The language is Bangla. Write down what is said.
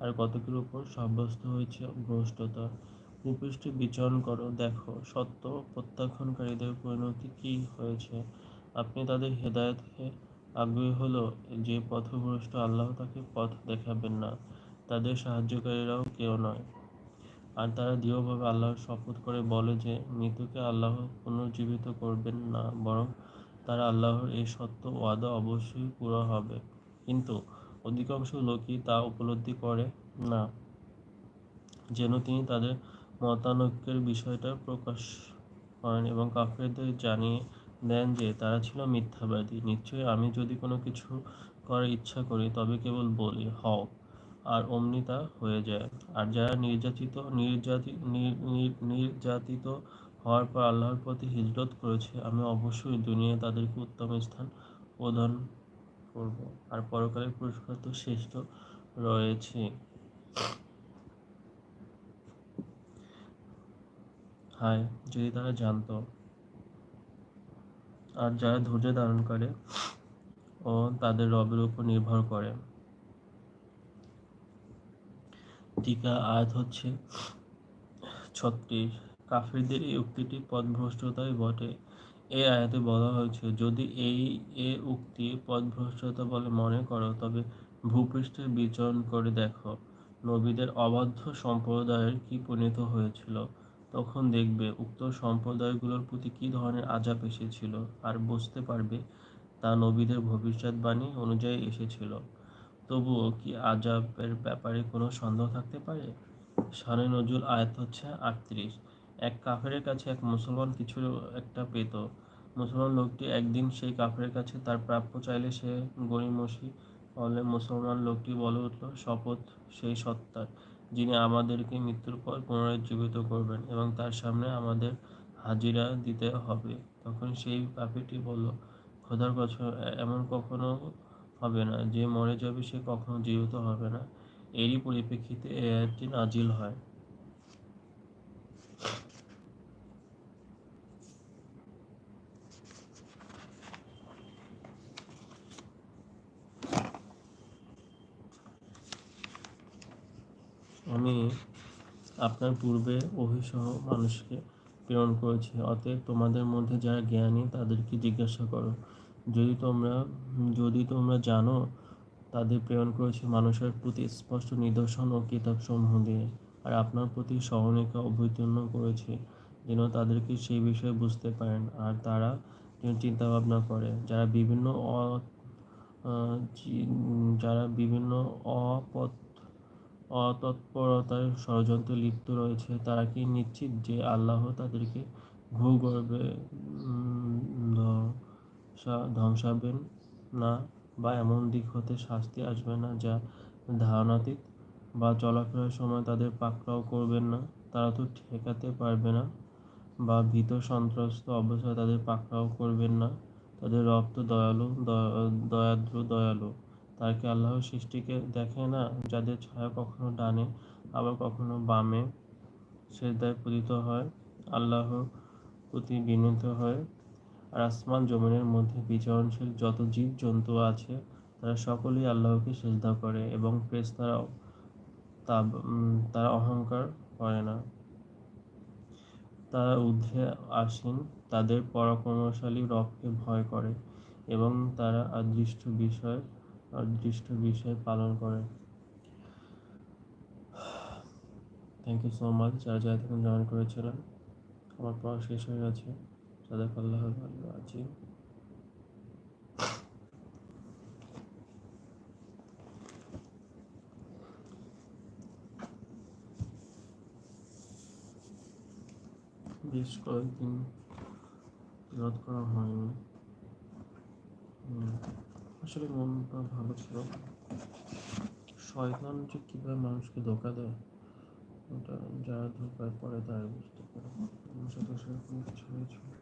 আর কতকের উপর সাব্যস্ত হয়েছে ভ্রষ্টতা? ভূপৃষ্ঠে বিচরণ করো, দেখো, সত্য প্রত্যাখ্যানকারীদের পরিণতি কী হয়েছে? আপনি তাদের হেদায়তকে আগ্রহী হলো যে পথভ্রষ্ট আল্লাহ তাকে পথ দেখাবেন না, তাদের সাহায্যকারীরাও কেউ নয়। আর তারা দৃঢ়ভাবে আল্লাহর শপথ করে বলে যে, মৃত্যুকে আল্লাহ পুনর্জীবিত করবেন না, বরং তারা আল্লাহর এই সত্য ওয়াদা অবশ্যই পুরো হবে। কিন্তু অধিকাংশ লোকই তা উপলব্ধি করে না, যেন তিনি তাদের মতানৈক্যের বিষয়টা প্রকাশ করেন এবং কাফেরদের জানিয়ে দেন যে তারা ছিল মিথ্যাবাদী। নিশ্চয়ই আমি যদি কোনো কিছু করার ইচ্ছা করি, তবে কেবল বলি, হও, আর অমনি তা হয়ে যায়। আর যারা নির্যাতিত, নির্যাতি নির্যাতিত হওয়ার পর আল্লাহর প্রতি হিজরত করেছে, আমি অবশ্যই দুনিয়ায় তাদেরকে উত্তম স্থান প্রদান করব। আর পরকালের পুরস্কার তো শ্রেষ্ঠ রয়েছে। হায় যদি তারা জানতো। আর যারা ধৈর্য ধারণ করে ও তাদের রবের উপর নির্ভর করে। টিকা আয়াত হচ্ছে ছত্রিশ। কাফিরদের এই উক্তিটি পদভ্রষ্টতাই বটে। এই আয়াতে বলা হয়েছে, যদি এই এ উক্তি পদভ্রষ্টতা বলে মনে করো, তবে ভূপৃষ্ঠে বিচরণ করে দেখো, নবীদের অবাধ্য সম্প্রদায়ের কি পরিণত হয়েছিল। তখন দেখবে উক্ত সম্প্রদায়গুলোর প্রতি কী ধরনের আজাব এসেছিল, আর বুঝতে পারবে তা নবীদের ভবিষ্যৎবাণী অনুযায়ী এসেছিল। তবুও কি আজাবের ব্যাপারে কোনো সন্দেহ থাকতে পারে? শানে নজরুল আয়াত হচ্ছে আটত্রিশ। এক কাফেরের কাছে এক মুসলমান কিছু একটা পেত। মুসলমান লোকটি একদিন সেই কাফেরের কাছে তার প্রাপ্য চাইলে সে গরিমসি বলে মুসলমান লোকটি বলে উঠল, শপথ সেই সত্তার, যিনি আমাদেরকে মৃত্যুর পর পুনরায় জীবিত করবেন এবং তার সামনে আমাদের হাজিরা দিতে হবে। তখন সেই কাফিরটি বলল, খোদার কথা এমন কখনো হবে না যে মরে যাবে সে কখনো জীবিত হবে না। এরই পরিপ্রেক্ষিতে এ আয়াতটি নাজিল হয়। আমি আপনার পূর্বে অভিসহ মানুষকে প্রেরণ করেছি। অতএব তোমাদের মধ্যে যারা জ্ঞানী, তাদেরকে জিজ্ঞাসা করো। যদি তোমরা যদি তোমরা জানো, তাদের প্রেরণ করেছে মানুষের প্রতি স্পষ্ট নিদর্শন ও কিতাবসমূহ দিয়ে। আর আপনার প্রতি সহনিকা অভ্যর্থন করেছে, যেন তাদেরকে সেই বিষয়ে বুঝতে পারেন। আর তারা যেন চিন্তা ভাবনা করে। যারা বিভিন্ন অ যারা বিভিন্ন অপথ অতৎপরতার ষড়যন্ত্রে লিপ্ত রয়েছে, তারা কি নিশ্চিত যে আল্লাহ তাদেরকে ভূগর্ভে ধ্বংসাবেন না বা এমন দিক হতে শাস্তি আসবে না যা ধারণাতীত বা চলাফেরার সময় তাদের পাকড়াও করবেন না? তারা তো ঠেকাতে পারবে না বা ভীত সন্ত্রস্ত অবস্থায় তাদের পাকড়াও করবেন না। তাদের রব তো দয়ালু দয়াদ্র, দয়ালু। তার কি আল্লাহর সৃষ্টিকে দেখে না, যাদের ছায়া কখনো ডানে, আবার কখনো বামে সেদায় পতিত হয়। আল্লাহর প্রতি বিনীত হয়। আর আসমান জমিনের মধ্যে বিচরণশীল যত জীব জন্তু আছে, তারা সকলেই আল্লাহকে শ্রদ্ধা করে এবং প্রেস তারাও তা তারা অহংকার করে না। তারা ঊর্ধ্বে আসীন, তাদের পরাক্রমশালী রবকে ভয় করে এবং তারা অদৃষ্ট বিষয় অদৃষ্ট বিষয় পালন করে। থ্যাংক ইউ সো মাচ যারা যারা তখন জয়েন করেছিলেন। আমার পড়া শেষ হয়ে গেছে। যাদের আল্লাহ ভালো আছি। বেশ কয়েকদিন রদ করা হয়নি। আসলে মনটা ভালো ছিল। শয়তান যে কীভাবে মানুষকে ধোকা দেয়, ওটা যারা ধোকায় পড়ে তারাই বুঝতে পারে। আমার সাথে সেরকম কিছু হয়েছিল